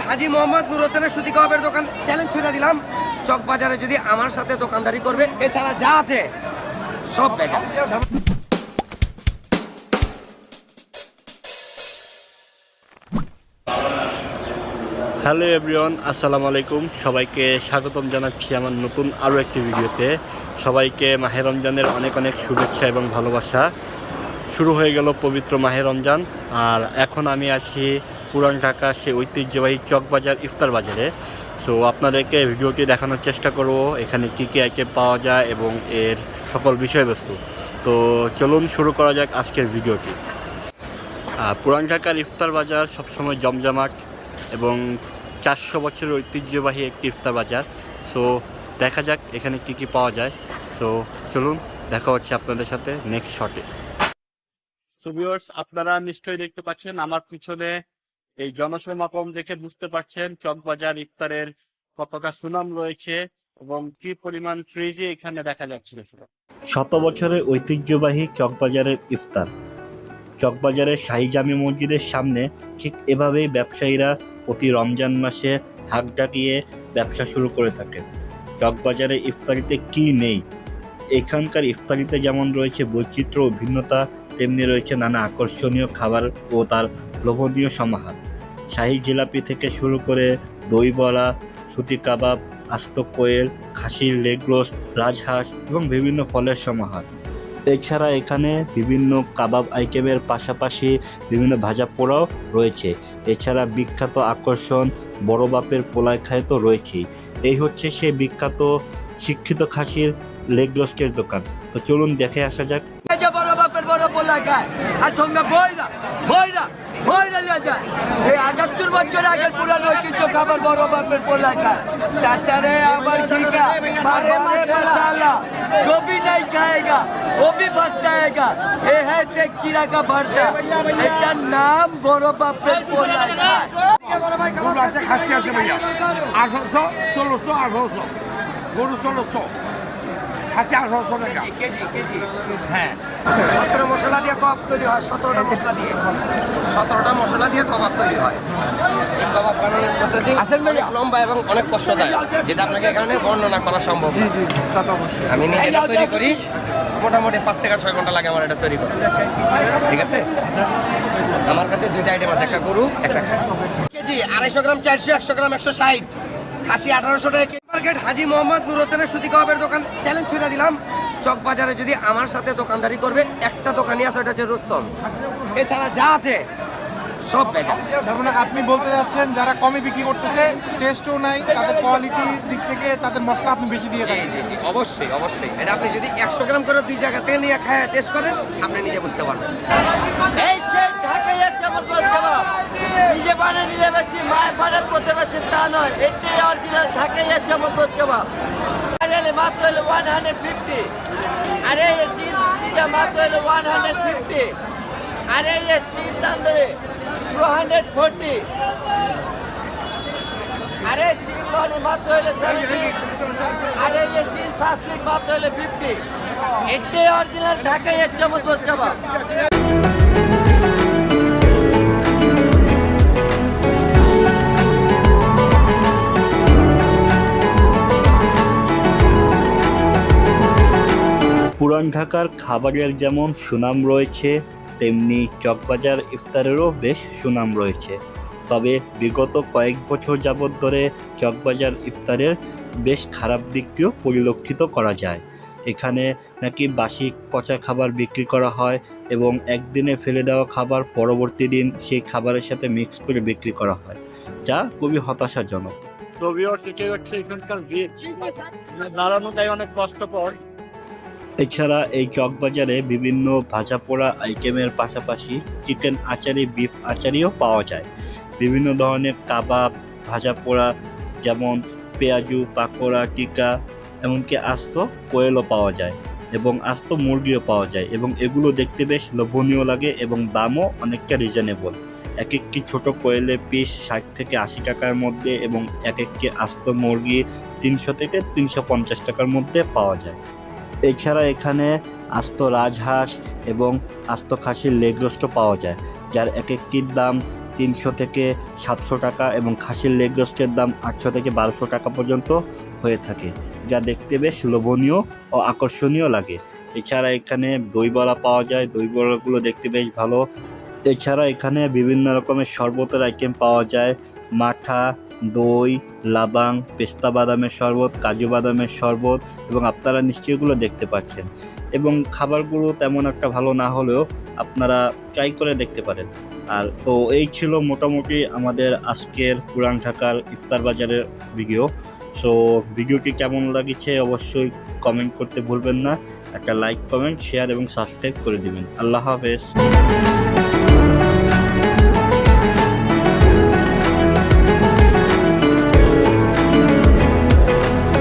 Market Haji Mohammad Nur হোসেনের সুতি কাবাবের দোকান চ্যালেঞ্জ ছুড়ে দিলাম। চক বাজারে যদি আমার সাথে দোকানদারি করবে, এছাড়া যা আছে, সব বেচা। হ্যালো এভরিওয়ান, আসসালামু আলাইকুম। সবাইকে স্বাগতম জানাচ্ছি আমার নতুন আরও একটি ভিডিওতে। সবাইকে মাহে রমজানের অনেক অনেক শুভেচ্ছা এবং ভালোবাসা। শুরু হয়ে গেল পবিত্র মাহে রমজান, আর এখন আমি আছি পুরান ঢাকা সে ঐতিহ্যবাহী চকবাজার, ইফতার বাজারে। সো আপনাদেরকে ভিডিওটি দেখানোর চেষ্টা করব, এখানে কী কী আইটেম পাওয়া যায় এবং এর সকল বিষয়বস্তু। তো, চলুন শুরু করা যাক আজকের ভিডিওটি। পুরান ঢাকার ইফতার বাজার সবসময় জমজমাট এবং চারশো বছরের ঐতিহ্যবাহী একটি ইফতার বাজার। সো দেখা যাক এখানে কি কি পাওয়া যায়। সো চলুন, দেখা হচ্ছে আপনাদের সাথে নেক্সট শটে সো ভিউয়ার্স আপনারা নিশ্চয়ই দেখতে পাচ্ছেন, আমার পিছনে এই জনসমাগম দেখে বুঝতে পারছেন চকবাজার ইফতারের কতটা সুনাম রয়েছে এবং কি পরিমাণ ক্রেজি এখানে দেখা যাচ্ছিল শত বছরের ঐতিহ্যবাহী চকবাজারের ইফতার। চকবাজারের শাহী জামি মসজিদের সামনে ঠিক এভাবেই ব্যবসায়ীরা প্রতি রমজান মাসে হাক ডাকিয়ে ব্যবসা শুরু করে থাকেন। চকবাজারে ইফতারিতে কি নেই? এখানকার ইফতারিতে যেমন রয়েছে বৈচিত্র্য ও ভিন্নতা, তেমনি রয়েছে নানা আকর্ষণীয় খাবার ও তার লোভনীয় সমাহার। শাহী জিলাপি থেকে শুরু করে দই বড়া সুতি কাবাব, আস্ত কোয়েল, খাসির লেগ রোস্ট, রাজহাঁস এবং বিভিন্ন ফলের সমাহার। এছাড়া এখানে বিভিন্ন কাবাব আইটেমের পাশাপাশি বিভিন্ন ভাজা পোড়াও রয়েছে। এছাড়া বিখ্যাত আকর্ষণ বড় বাপের পোলায় খায় তো রয়েছেই। এই হচ্ছে সে বিখ্যাত শিক্ষিত খাসির লেগ রোস্টের দোকান। তো চলুন দেখে আসা যাক। বড় বাপের বড় পোলা খায়। আর লিয়া যায়। বছর আগের পুরান ঐতিহ্য খাবার বড় বাপের পোলা খায় চাচারে আবার কি খা বাবারে मसाला जो भी नहीं खाएगा वो भी फंसताएगा ये है शेख चिरा का भरता এটার নাম বড় বাপের পোলা খায় গরু আছে খাসি আছে ভাইয়া আঠারোশো ষোলোশো আঠারোশো গরু ষোলোশো খাসি আঠারোশো টাকা কেজি কেজি হ্যাঁ। সতেরো মশলা দিয়ে কবাব তৈরি হয় সতেরোটা মশলা দিয়ে। সতেরোটা মশলা দিয়ে কবাব তৈরি হয়। এই কবাব বানানোর প্রসেসিং অনেক লম্বা এবং অনেক কষ্টদায়ক যেটা আপনাকে এখানে বর্ণনা করা সম্ভব। আমি নিজেটা তৈরি করি মোটামুটি পাঁচ থেকে ছয় ঘণ্টা লাগে আমার এটা তৈরি করতে ঠিক আছে? আমার কাছে দুইটা আইটেম আছে একটা গরু একটা খাসি। কেজি আড়াইশো গ্রাম চারশো একশো গ্রাম একশো ষাট। খাসি আঠারোশো টাকা। মার্কেট হাজি মোহাম্মদ নুর হোসেনের সুতি কাবাবের দোকান। চ্যালেঞ্জ ছুড়ে দিলাম। চক বাজারে যদি আমার সাথে দোকানদারি করবে একটা দোকানই আছে ওটা হচ্ছে রুস্তম। এছাড়া যা আছে সব বেচা। তার মানে আপনি বলতে যাচ্ছেন যারা কমে বিক্রি করতেছে টেস্টও নাই তাদের কোয়ালিটির দিক থেকে তাদের মশলা আপনি বেশি দিয়ে জি থাকেন। জি জি অবশ্যই অবশ্যই। এটা আপনি যদি একশো গ্রাম করে দুই জায়গা থেকে নিয়ে খায় টেস্ট করেন আপনি নিজে বুঝতে পারবেন। এই সেট ঢাকাই যাচ্ছে আমার নিজে বানিয়ে, নিজে পাচ্ছি মায়ের বানাত করতে পারছে, তা নয়। এটাই অরিজিনাল ঢাকাই যাচ্ছে আমার গোস কাবাব মাত্র হলো ওয়ান হান্ড্রেড ফিফটি আরে চিন মাত্র হলো ওয়ান হান্ড্রেড ফিফটি আরে এই চিন তান্দুরি টু হান্ড্রেড ফোরটি আরে চিকেন ললি মাত্র হলো সেভেন্টি আরে এই চিন সাসলিক মাত্র হলো ফিফটি এটাই অরিজিনাল ঢাকাই যাচ্ছে আমার পুরান ঢাকার খাবারের যেমন সুনাম রয়েছে তেমনি চকবাজার ইফতারেরও বেশ সুনাম রয়েছে। তবে বিগত কয়েক বছর যাবৎ ধরে চকবাজার ইফতারের বেশ খারাপ দিকটিও পরিলক্ষিত করা যায়। এখানে নাকি বাসি পচা খাবার বিক্রি করা হয় এবং একদিনে ফেলে দেওয়া খাবার পরবর্তী দিন সেই খাবারের সাথে মিক্স করে বিক্রি করা হয় যা খুবই হতাশাজনক। তো এটাই হচ্ছে এখানকার দাঁড়ানোটাই অনেক কষ্টকর। এছাড়া এই চকবাজারে বিভিন্ন ভাজা পোড়া আইটেমের পাশাপাশি চিকেন আচারি, বিফ আচারিও পাওয়া যায়। বিভিন্ন ধরনের কাবাব ভাজা পোড়া যেমন পেঁয়াজু, পাকোড়া টিকা এমনকি আস্ত কোয়েলও পাওয়া যায় এবং আস্ত মুরগিও পাওয়া যায় এবং এগুলো দেখতে বেশ লোভনীয় লাগে এবং দামও অনেকটা রিজনেবল এক একটি ছোট কোয়েলের পিস ষাট থেকে আশি টাকার মধ্যে এবং এক একটি আস্ত মুরগি তিনশো থেকে তিনশো পঞ্চাশ টাকার মধ্যে পাওয়া যায়। এছাড়া এখানে আস্ত রাজহাঁস এবং আস্ত খাসির লেগ রোস্টও পাওয়া যায়, যার এক একটির দাম তিনশো থেকে সাতশো টাকা এবং খাসির লেগ রোস্টের দাম আটশো থেকে বারোশো টাকা পর্যন্ত হয়ে থাকে, যা দেখতে বেশ লোভনীয় ও আকর্ষণীয় লাগে। এছাড়া এখানে দই বড়া পাওয়া যায় দই বড়াগুলো দেখতে বেশ ভালো। এছাড়া এখানে বিভিন্ন রকমের শরবতের আইটেম পাওয়া যায় মাঠা, দই, লাবাং, পেস্তা বাদামের শরবত, কাজু বাদামের শরবত এবং আপনারা নিশ্চয়ই এগুলো দেখতে পাচ্ছেন। এবং খাবারগুলো তেমন একটা ভালো না হলেও আপনারা ট্রাই করে দেখতে পারেন। আর তো এই ছিল মোটামুটি আমাদের আজকের পুরান ঢাকার ইফতার বাজারের ভিডিও সো ভিডিওটি কেমন লাগিছে অবশ্যই কমেন্ট করতে ভুলবেন না। একটা লাইক কমেন্ট শেয়ার এবং সাবস্ক্রাইব করে দিবেন। আল্লাহ হাফেজ।